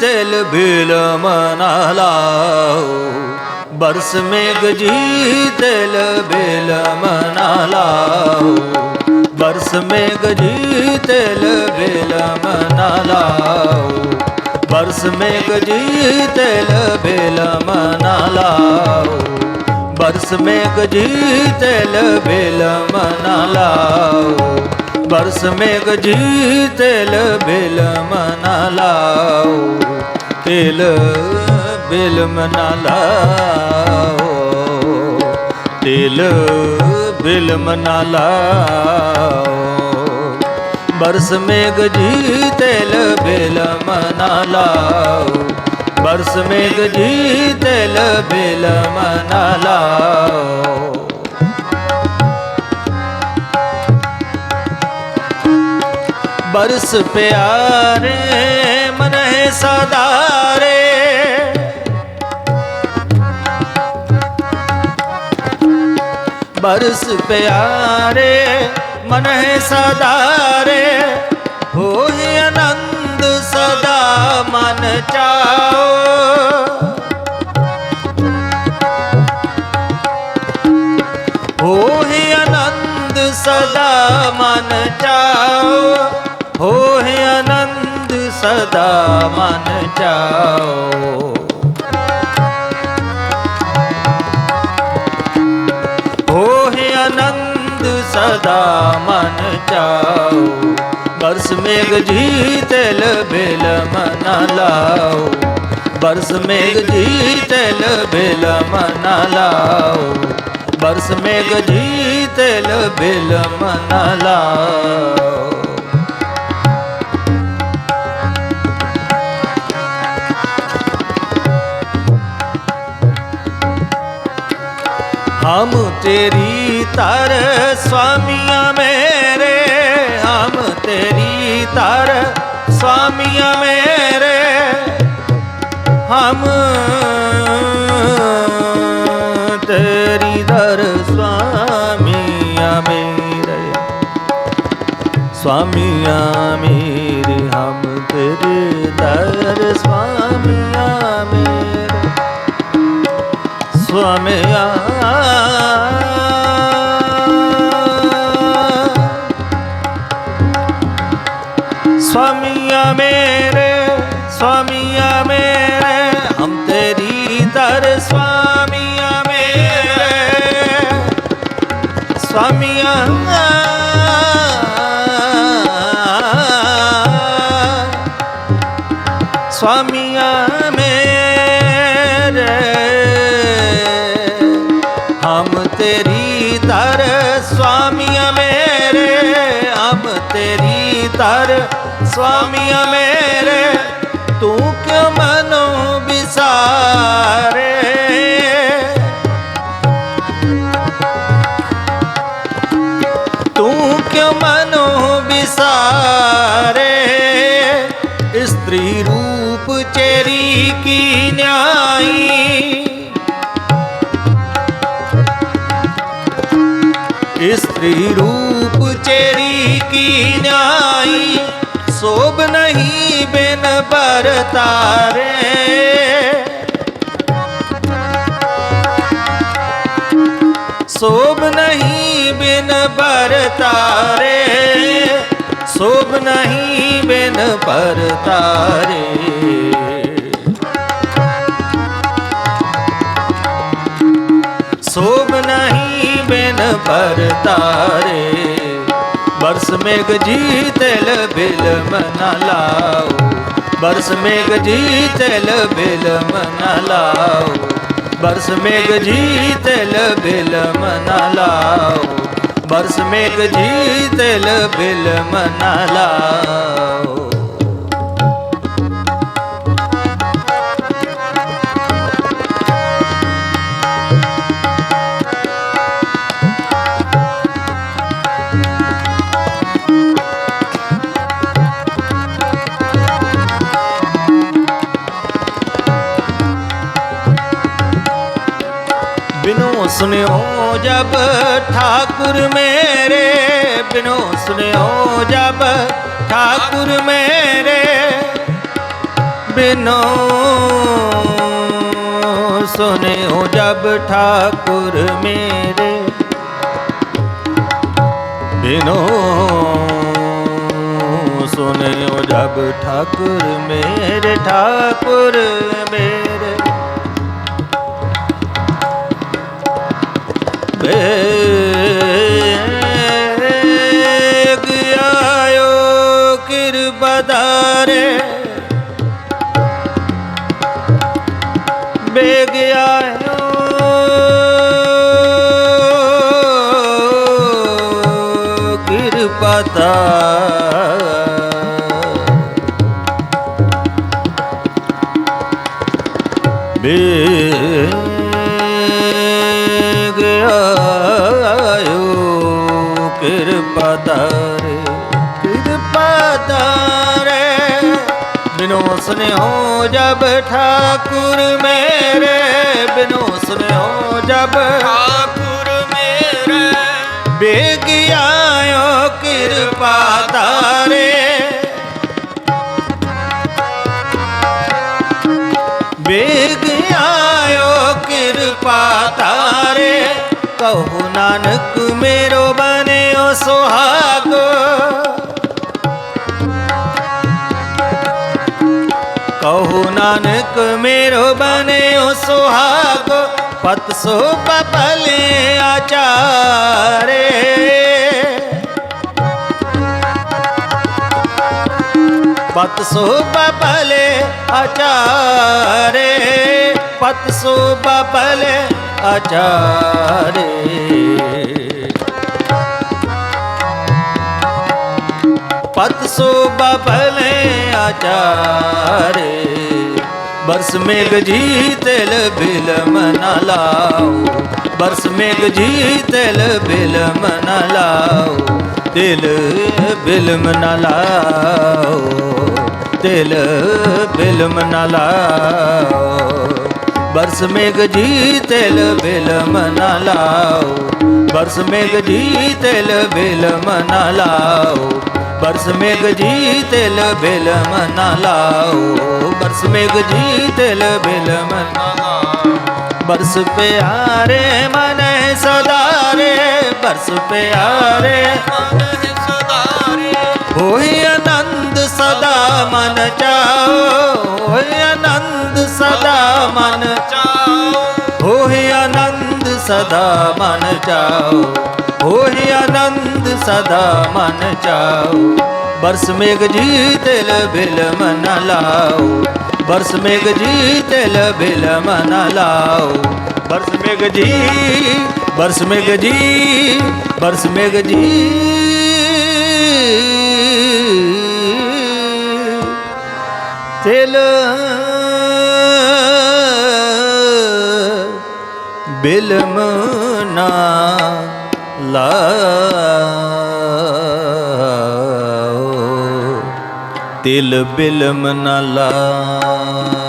ਤਿਲ ਬਿਲ ਮਨਾ ਲਾਓ। ਬਰਸ ਮੇਘ ਜੀ ਤਿਲ ਬਿਲ ਮਨਾ ਲਾਓ। ਬਰਸ ਮੇਘ ਜੀ ਤਿਲ ਬਿਲ ਮਨਾ ਲਾਓ। ਬਰਸ ਮੇਘ ਜੀ ਤਿਲ ਬਿਲ ਮਨਾ ਲਾਓ। ਬਰਸ ਮੇਘ ਜੀ ਤਿਲ ਬਿਲ ਮਨਾ ਲਾਓ ਬਰਸ ਮੇਘ ਜੀ ਤਿਲ ਬਿਲ ਮਨਾ ਲਾਓ, ਤਿਲ ਬਿਲ ਮਨਾ ਲਾਓ। ਤਿਲ ਬਿਲ ਮਨਾ ਲਾਓ ਬਰਸ ਮੇਘ ਜੀ ਤਿਲ ਬਿਲ ਮਨਾ ਲਾਓ। ਬਰਸ ਮੇਘ ਬਰਸ ਪਿਆਰੇ, ਮਨ ਹੈ ਸਦਾਰੇ ਬਰਸ ਪਿਆਰੇ, ਮਨ ਹੈ ਸਦਾਰੇ ਹੋਏ ਆਨੰਦ ਸਦਾ ਮਨ ਚਾਓ। ਹੋਏ ਆਨੰਦ ਸਦਾ ਮਨ ਚਾਓ। ਹੋਏ ਆਨੰਦ ਸਦਾ ਮਨ ਚਾਓ। ਹੋਏ ਆਨੰਦ ਸਦਾ ਮਨ ਚਾਓ। ਬਰਸ ਮੇਘ ਜੀ ਤਿਲ ਬਿਲ ਮਨਾ ਲਾਓ। ਬਰਸ ਮੇਘ ਜੀ ਤਿਲ ਬਿਲ ਮਨਾ ਲਾਓ। ਬਰਸ ਮੇਘ ਜੀ ਤਿਲ ਬਿਲ ਮਨਾ ਲਾਓ। ਹਮ ਤੇਰੀ ਤਰ ਸੁਆਮੀਆਂ ਮੇਰੇ, ਹਮ ਤੇਰੀ ਤਰ ਸੁਆਮੀਆਂ ਮੇਰੇ, ਹਮ ਤੇਰੀ ਦਰ ਸੁਆਮੀਆਂ ਮੇਰੇ ਸੁਆਮੀਆਂ ਮੇਰੇ, ਹਮ ਤੇਰੇ ਦਰ ਸੁਆਮੀਆਂ ਮੇਰੇ। ਸੁਆਮਿਆ ਸੁਆਮਿਆ ਮੇਰੇ ਸੁਆਮਿਆ ਮੇਰੇ ਹਮ ਤੇਰੀ ਦਰ ਸੁਆਮਿਆ ਮੇਰੇ। ਸੁਆਮਿਆ ਸੁਆਮੀ ਸੁਆਮੀਆਂ ਮੇਰੇ, ਤੂੰ ਕਿਉਂ ਮਨੋ ਵਿਸਾਰੇ? ਤੂੰ ਕਿਉਂ ਮਨੋਂ ਵਿਸਾਰੇ? ਇਸਤਰੀ ਰੂਪ ਚੇਰੀ ਕੀ ਨਿਆਈ? ਇਸਤਰੀ ਰੂਪ ਚੇਰੀ ਕੀ ਨਿਆਈ? ਸੋਭ ਨਹੀਂ ਬਿਨ ਬਰਤਾਰੇ ਸੋਭ ਨਹੀਂ ਬਿਨ ਬਰਤਾਰੇ ਸੋਭ ਨਹੀਂ ਬਿਨ ਬਰਤਾਰੇ ਸੋਭ ਨਹੀਂ ਬਿਨ ਬਰਤਾਰੇ ਬਰਸ ਮੇਘ ਜੀ ਤੇਲ ਬਿਲ ਮਨ ਲਾਓ। ਬਰਸ ਮੇਘ ਜੀ ਤੇਲ ਬਿਲ ਮਨ ਲਾਓ। ਬਰਸ ਮੇਘ ਜੀ ਤੇਲ ਬਿਲ ਮਨ ਲਾਓ। ਬਰਸ ਮੇਘ ਜੀ ਤੇਲ ਬਿਲ ਮਨ ਲਾਓ। ਸੁਨਿਓ ਜਬ ਠਾਕੁਰ ਮੇਰੇ, ਬਿਨੋ ਸੁਨਿਓ ਜਬ ਠਾਕੁਰ ਮੇਰੇ, ਬਿਨੋ ਸੁਨਿਓ ਜਬ ਠਾਕੁਰ ਮੇਰੇ, ਬਿਨੋ ਸੁਨਿਓ ਜਬ ਠਾਕੁਰ ਮੇਰੇ ਠਾਕੁਰ ਮੇਰੇ। ਬੇਗ ਆਇਓ ਕਿਰਬਦਾਰੇ ਬੇਗ ਆਇਓ ਕਿਰਪਤਾ ਬੇਗ ਕਿਰਪਾ ਤਾਰੇ ਕਿਰਪਾ ਤਾਰੇ ਬਿਨੋ ਹੋ ਜਬ ਠਾਕੁਰ ਮੇਰੇ। ਬਿਨੋ ਸੁਨਿਓ ਜਬ ਠਾਕੁਰ ਮੇਰੇ। ਬੇਗ ਆਇਓ ਕਿਰਪਾ ਤਾਰੇ ਬੇਗ ਆਇਓ ਕਿਰਪਾ ਤਾਰੇ ਕਹੋ ਨਾਨਕ ਮੇਰੋ ਬਨਿਓ ਸੁਹਾਗੋ। ਕਹੋ ਨਾਨਕ ਮੇਰੋ ਬਨਿਓ ਸੁਹਾਗੋ, ਪਤ ਸੋ ਬਪਲੇ ਆਚਾਰੇ। ਪਤ ਸੋ ਬਪਲੇ ਆਚਾਰੇ, ਪਤ ਸੋ ਬਪਲੇ ਆਚਾਰੇ। ਪਤ ਸੋ ਬਪਲੇ ਆਚਾਰੇ। ਬਰਸ ਮੇਘ ਜੀ ਤਿਲ ਬਿਲ ਮਨਾ ਲਾਓ। ਬਰਸ ਮੇਘ ਜੀ ਤਿਲ ਬਿਲ ਮਨਾ ਲਾਓ। ਤਿਲ ਬਿਲਮ ਮਨਾ ਲਾਓ। ਤਿਲ ਬਿਲਮ ਮਨਾ ਲਾਓ। ਬਰਸ ਮੇਘ ਜੀ ਤਿਲ ਬਿਲ ਮਨਾ ਲਾਓ। ਬਰਸ ਮੇਘ ਜੀ ਤਿਲ ਬਿਲ ਮਨਾ ਲਾਓ। ਬਰਸ ਮੇਘ ਜੀ ਤਿਲ ਬਿਲ ਮਨਾ ਲਾਓ। ਬਰਸ ਮੇਘ ਜੀ ਤਿਲ ਬਿਲ ਮਨਾ ਬਰਸ ਪਿਆਰੇ ਮਨ ਸਦਾਰੇ। ਬਰਸ ਪਿਆਰੇ ਮਨ ਸਦਾਰੇ। ਹੋਏ ਆਨੰਦ ਸਦਾ ਮਨ ਚਾਓ, ਹੋਏ ਆਨੰਦ ਸਦਾ ਮਨ ਚਾਓ। ਹੋਏ ਆਨੰਦ ਸਦਾ ਮਨ ਚਾਓ, ਹੋਏ ਆਨੰਦ ਸਦਾ ਮਨ ਚਾਓ। ਬਰਸ ਮੇਘ ਜੀ ਤਿਲ ਬਿਲ ਮਨ ਲਾਓ, ਬਰਸ ਮੇਘ ਜੀ ਤਿਲ ਬਿਲ ਮਨ ਲਾਓ। ਬਰਸ ਮੇਘ ਜੀ, ਬਰਸ ਮੇਘ ਜੀ, ਬਰਸ ਮੇਘ ਜੀ। ਤਿਲ ਬਿਲਮ ਨਾ ਲਾਓ ਤਿਲ ਬਿਲਮ ਨਾ ਲਾਓ